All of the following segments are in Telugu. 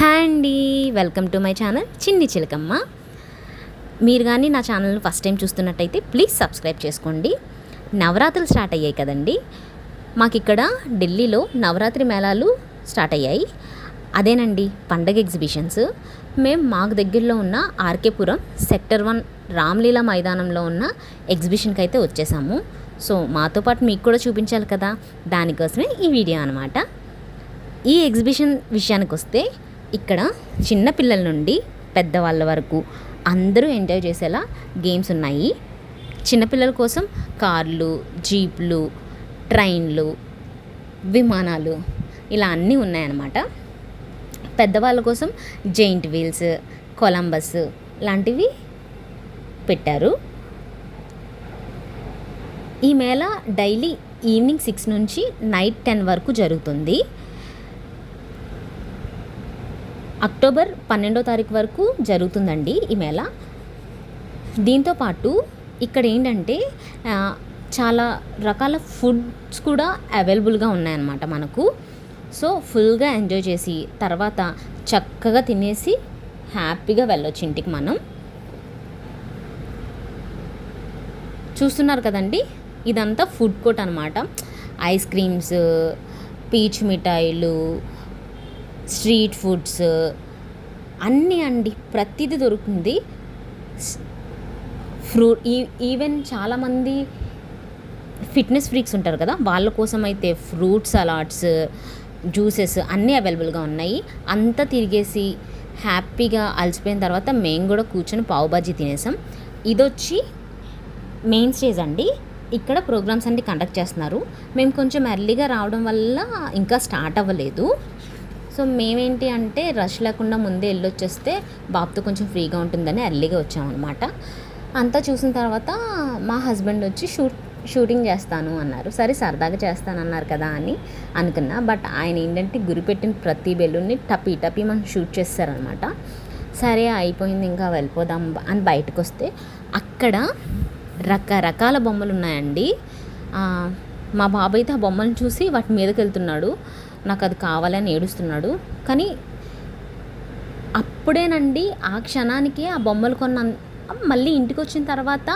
హాయ్ అండి. Welcome to my channel Chinni చిలకమ్మ. మీరు కానీ నా ఛానల్ని ఫస్ట్ టైం చూస్తున్నట్టయితే ప్లీజ్ సబ్స్క్రైబ్ చేసుకోండి. నవరాత్రులు స్టార్ట్ అయ్యాయి కదండి. మాకు ఇక్కడ ఢిల్లీలో నవరాత్రి మేళాలు స్టార్ట్ అయ్యాయి. అదేనండి పండగ ఎగ్జిబిషన్స్. మేము మాకు దగ్గరలో ఉన్న ఆర్కేపురం సెక్టర్ వన్ రామ్లీలా మైదానంలో ఉన్న ఎగ్జిబిషన్కి అయితే వచ్చేసాము. సో మాతో పాటు మీకు కూడా చూపించాలి కదా. దానికోసమే ఈ వీడియో అనమాట ఈ ఎగ్జిబిషన్ విషయానికి వస్తే ఇక్కడ చిన్నపిల్లల నుండి పెద్దవాళ్ళ వరకు అందరూ ఎంజాయ్ చేసేలా గేమ్స్ ఉన్నాయి. చిన్నపిల్లల కోసం కార్లు జీప్లు ట్రైన్లు విమానాలు ఇలా అన్నీ ఉన్నాయన్నమాట. పెద్దవాళ్ళ కోసం జెయింట్ వీల్స్ కొలంబస్ లాంటివి పెట్టారు. ఈ మేళ డైలీ ఈవినింగ్ సిక్స్ నుంచి నైట్ టెన్ వరకు జరుగుతుంది. అక్టోబర్ పన్నెండో తారీఖు వరకు జరుగుతుందండి ఈ మేళ. దీంతో పాటు ఇక్కడ ఏంటంటే చాలా రకాల ఫుడ్స్ కూడా అవైలబుల్గా ఉన్నాయన్నమాట మనకు. సో ఫుల్గా ఎంజాయ్ చేసి తర్వాత చక్కగా తినేసి హ్యాపీగా వెళ్ళొచ్చు ఇంటికి మనం. చూస్తున్నారు కదండి? ఇదంతా ఫుడ్ కోర్ట్ అనమాట ఐస్ క్రీమ్స్ పీచ్ మిఠాయిలు స్ట్రీట్ ఫుడ్స్ అన్నీ అండి. ప్రతిదీ దొరుకుతుంది. ఫ్రూట్ ఈ ఈవెన్ చాలామంది ఫిట్నెస్ ఫ్రీక్స్ ఉంటారు కదా వాళ్ళ కోసం అయితే ఫ్రూట్ సలాడ్స్ జ్యూసెస్ అన్నీ అవైలబుల్గా ఉన్నాయి. అంతా తిరిగేసి హ్యాపీగా అలసిపోయిన తర్వాత మేము కూడా కూర్చొని పావు బాజీ తినేసాం. ఇదొచ్చి మెయిన్ స్టేజ్ అండి. ఇక్కడ ప్రోగ్రామ్స్ అన్ని కండక్ట్ చేస్తున్నారు. మేము కొంచెం ఎర్లీగా రావడం వల్ల ఇంకా స్టార్ట్ అవ్వలేదు. సో మేమేంటి అంటే రష్ లేకుండా ముందే వెళ్ళొచ్చేస్తే బాబుతో కొంచెం ఫ్రీగా ఉంటుందని ఎర్లీగా వచ్చామన్నమాట. అంతా చూసిన తర్వాత మా హస్బెండ్ వచ్చి షూట్ షూటింగ్ చేస్తాను అన్నారు. సరే సరదాగా చేస్తాను అన్నారు కదా అని అనుకున్నా. బట్ ఆయన ఏంటంటే గురిపెట్టిన ప్రతి బెలూన్ని టపీ టపీ మనం షూట్ చేస్తారనమాట సరే అయిపోయింది ఇంకా వెళ్ళిపోదాం అని బయటకు వస్తే అక్కడ రకరకాల బొమ్మలు ఉన్నాయండి మా బాబాయ్ అయితే ఆ బొమ్మలను చూసి వాటి మీదకి వెళ్తున్నాడు నాకు అది కావాలని ఏడుస్తున్నాడు. కానీ అప్పుడేనండి ఆ క్షణానికి ఆ బొమ్మలు కొన్న మళ్ళీ ఇంటికి వచ్చిన తర్వాత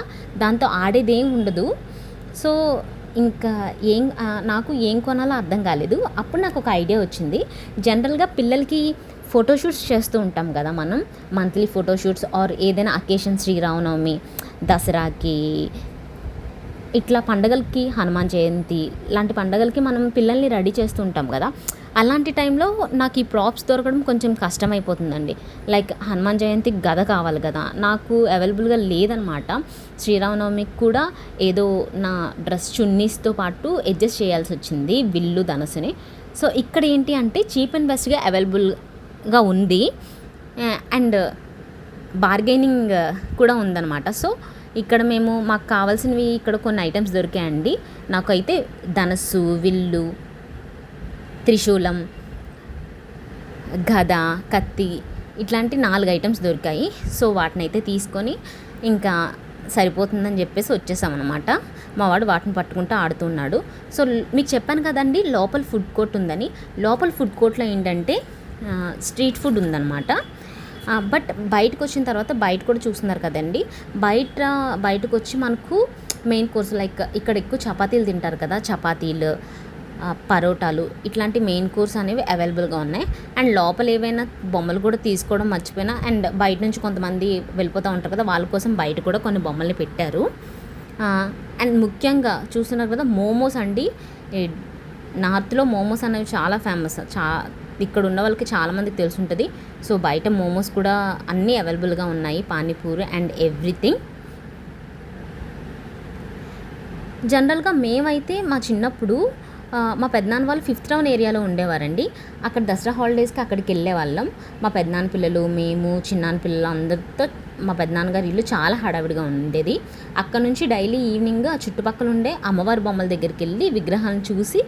దాంతో ఆడేదేం ఉండదు. సో ఇంకా ఏం నాకు ఏం కొనాలో అర్థం కాలేదు. అప్పుడు నాకు ఒక ఐడియా వచ్చింది. జనరల్గా పిల్లలకి ఫోటోషూట్స్ చేస్తూ ఉంటాం కదా మనం. మంత్లీ ఫోటోషూట్స్ ఆర్ ఏదైనా అకేషన్ శ్రీరామనవమి దసరాకి ఇట్లా పండగలకి హనుమాన్ జయంతి లాంటి పండగలకి మనం పిల్లల్ని రెడీ చేస్తుంటాం కదా. అలాంటి టైంలో నాకు ఈ ప్రాప్స్ దొరకడం కొంచెం కష్టమైపోతుందండి. లైక్ హనుమాన్ జయంతికి గద కావాలి కదా. నాకు అవైలబుల్గా లేదనమాట. శ్రీరామనవమికి కూడా ఏదో నా డ్రెస్ చున్నీస్తో పాటు అడ్జస్ట్ చేయాల్సి వచ్చింది విల్లు ధనసుని. సో ఇక్కడ ఏంటి అంటే చీప్ అండ్ బెస్ట్గా అవైలబుల్గా ఉంది. అండ్ బార్గెనింగ్ కూడా ఉందన్నమాట సో ఇక్కడ మేము మాకు కావాల్సినవి ఇక్కడ కొన్ని ఐటమ్స్ దొరికాయండి. నాకైతే ధనస్సు విల్లు త్రిశూలం గద కత్తి ఇట్లాంటి నాలుగు ఐటమ్స్ దొరికాయి. సో వాటిని అయితే తీసుకొని ఇంకా సరిపోతుందని చెప్పేసి వచ్చేసామన్నమాట. మా వాడు వాటిని పట్టుకుంటూ ఆడుతున్నాడు సో మీకు చెప్పాను కదండి లోపల ఫుడ్ కోర్ట్ ఉందని. లోపల ఫుడ్ కోర్ట్లో ఏంటంటే స్ట్రీట్ ఫుడ్ ఉందన్నమాట. బట్ బయటకు వచ్చిన తర్వాత బయట కూడా చూస్తున్నారు కదండి. బయట బయటకు వచ్చి మనకు మెయిన్ కోర్స్ లైక్ ఇక్కడ ఎక్కువ చపాతీలు తింటారు కదా చపాతీలు పరోటాలు ఇట్లాంటి మెయిన్ కోర్స్ అనేవి అవైలబుల్గా ఉన్నాయి. అండ్ లోపల ఏవైనా బొమ్మలు కూడా తీసుకోవడం మర్చిపోయినా అండ్ బయట నుంచి కొంతమంది వెళ్ళిపోతూ ఉంటారు కదా వాళ్ళ కోసం బయట కూడా కొన్ని బొమ్మల్ని పెట్టారు. అండ్ ముఖ్యంగా చూస్తున్నారు కదా మోమోస్ అండి. నార్త్లో మోమోస్ అనేవి చాలా ఫేమస్ చా ఇక్కడ ఉన్న వాళ్ళకి చాలామందికి తెలిసి ఉంటుంది సో బయట మోమోస్ కూడా అన్నీ అవైలబుల్గా ఉన్నాయి. Panipuri and everything. జనరల్గా మేమైతే మా చిన్నప్పుడు మా పెద్దనాన్న వాళ్ళు ఫిఫ్త్ టౌన్ ఏరియాలో ఉండేవారండి. అక్కడ దసరా హాలిడేస్కి అక్కడికి వెళ్ళే వాళ్ళం మా పెద్దనాన్న పిల్లలు మేము చిన్నాన్న పిల్లలు అందరితో మా పెద్దనాన్నగారి ఇల్లు చాలా హడావిడిగా ఉండేది. అక్కడ నుంచి డైలీ ఈవినింగ్ ఆ చుట్టుపక్కల ఉండే అమ్మవారి బొమ్మల దగ్గరికి వెళ్ళి విగ్రహాలను చూసి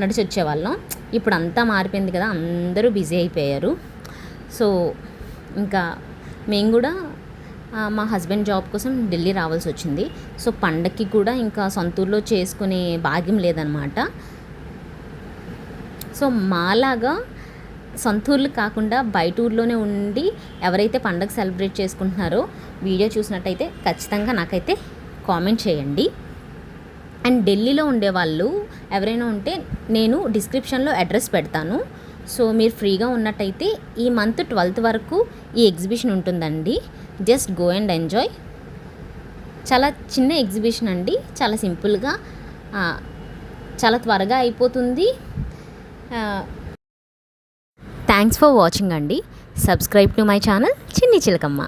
నడిచి వచ్చేవాళ్ళం ఇప్పుడు అంతా మారిపోయింది కదా అందరూ బిజీ అయిపోయారు. సో ఇంకా మేము కూడా మా హస్బెండ్ జాబ్ కోసం ఢిల్లీ రావాల్సి వచ్చింది. సో పండక్కి కూడా ఇంకా సొంతూరులో చేసుకునే భాగ్యం లేదనమాట. సో మాలాగా సొంత ఊర్లు కాకుండా బయట ఊర్లోనే ఉండి ఎవరైతే పండగ సెలబ్రేట్ చేసుకుంటున్నారో వీడియో చూసినట్టయితే ఖచ్చితంగా నాకైతే కామెంట్ చేయండి. అండ్ ఢిల్లీలో ఉండేవాళ్ళు ఎవరైనా ఉంటే నేను డిస్క్రిప్షన్లో అడ్రస్ పెడతాను. సో మీరు ఫ్రీగా ఉన్నట్టయితే ఈ మంత్ ట్వెల్త్ వరకు ఈ ఎగ్జిబిషన్ ఉంటుందండి. Just go and enjoy. చాలా చిన్న ఎగ్జిబిషన్ అండి. చాలా సింపుల్గా చాలా త్వరగా అయిపోతుంది. థ్యాంక్స్ ఫర్ వాచింగ్ అండి. Subscribe to my channel Chinni Chilakamma